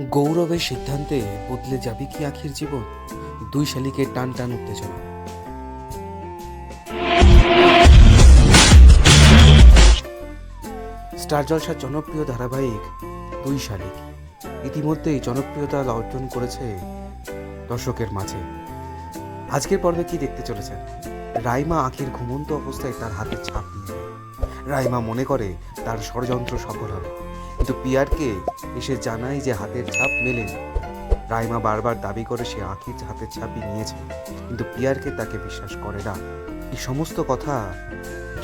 গৌরবের সিদ্ধান্তে বদলে যাবে কি আখির জীবন? দুই শালিকে টান টান উত্তেজনা। স্টার জলসার জনপ্রিয় ধারাবাহিক দুই শালিক। ইতিমধ্যেই জনপ্রিয়তা অর্জন করেছে দর্শকের মাঝে। আজকের পর্বে কি দেখতে চলেছেন? রাইমা আখির ঘুমন্ত অবস্থায় তার হাতে ছাপ নিয়ে। রাইমা মনে করে তার ষড়যন্ত্র সফল হবে। কিন্তু পিয়ারকে এসে জানায় যে হাতের ছাপ মেলেনি রাইমা বারবার দাবি করে সে আখির হাতের ছাপই নিয়েছে, কিন্তু পিয়ারকে তাকে বিশ্বাস করে না। এই সমস্ত কথা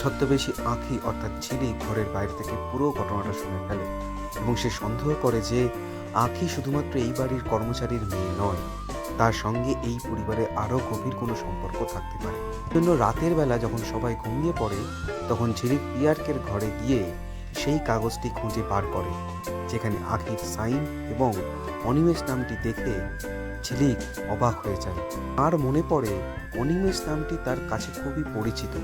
ছদ্মবেশী আঁখি অর্থাৎ ছিলি ঘরের বাইরে থেকে পুরো ঘটনাটা শুনে ফেলে এবং সে সন্দেহ করে যে আঁখি শুধুমাত্র এই বাড়ির কর্মচারীর মেয়ে নয়, তার সঙ্গে এই পরিবারে আরও গভীর কোনো সম্পর্ক থাকতে পারে। জন্য রাতের বেলা যখন সবাই ঘুমিয়ে পড়ে, তখন ঝিলিক পিয়ারকের ঘরে গিয়ে সেই কাগজটি খুঁজে বার করে, যেখানে আখির সাইন এবং অনিমেষ নামটি দেখে ঝিলিক অবাক হয়ে যায়। আর মনে পড়ে, অনিমেষ নামটি তার কাছে খুবই পরিচিত।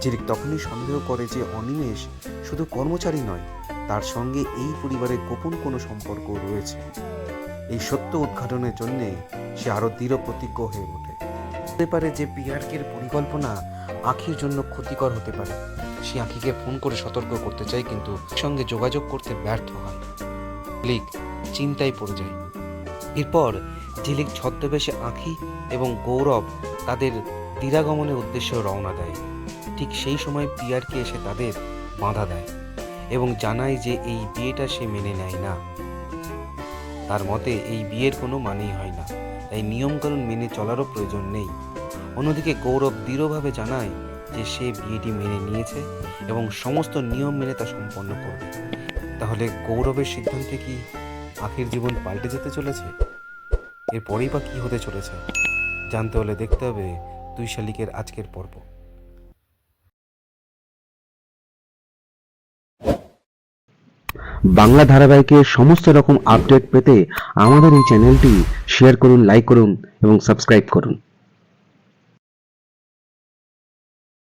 ঝিলিক তখনই সন্দেহ করে যে অনিমেষ শুধু কর্মচারী নয়, তার সঙ্গে এই পরিবারের গোপন কোনো সম্পর্ক রয়েছে। এই সত্য উদ্ঘাটনের জন্যে সে আরও দৃঢ় প্রতিজ্ঞ হয়ে ওঠে। হতে পারে যে পিয়ারকের পরিকল্পনা আখির জন্য ক্ষতিকর হতে পারে। সে আখিকে ফোন করে সতর্ক করতে চায়, কিন্তু সঙ্গে যোগাযোগ করতে ব্যর্থ হয়। ঝিলিক চিন্তায় পড়ে যায়। এরপর ঝিলিক ছদ্মবেশে আঁখি এবং গৌরব তাদের দিরাগমনের উদ্দেশ্যে রওনা দেয়। ঠিক সেই সময় পিয়ারকে এসে তাদের বাধা দেয় এবং জানায় যে এই বিয়েটা সে মেনে নেয় না। তার মতে, এই বিয়ের কোনো মানেই হয় না। তাই নিয়মকানুন মেনে চলারও প্রয়োজন নেই। অন্যদিকে গৌরব দৃঢ়ভাবে জানায় যে সে বিয়েটি মেনে নিয়েছে এবং সমস্ত নিয়ম মেনে তা সম্পন্ন করবে। তাহলে গৌরবের সিদ্ধান্তে কি আখির জীবন পাল্টে যেতে চলেছে? এরপরেই বা কি হতে চলেছে? জানতে হলে দেখতে হবে দুই শালিকের আজকের পর্ব। বাংলা ধারাবাহিকের সমস্ত রকম আপডেট পেতে আমাদের এই চ্যানেলটি শেয়ার করুন লাইক করুন এবং সাবস্ক্রাইব করুন।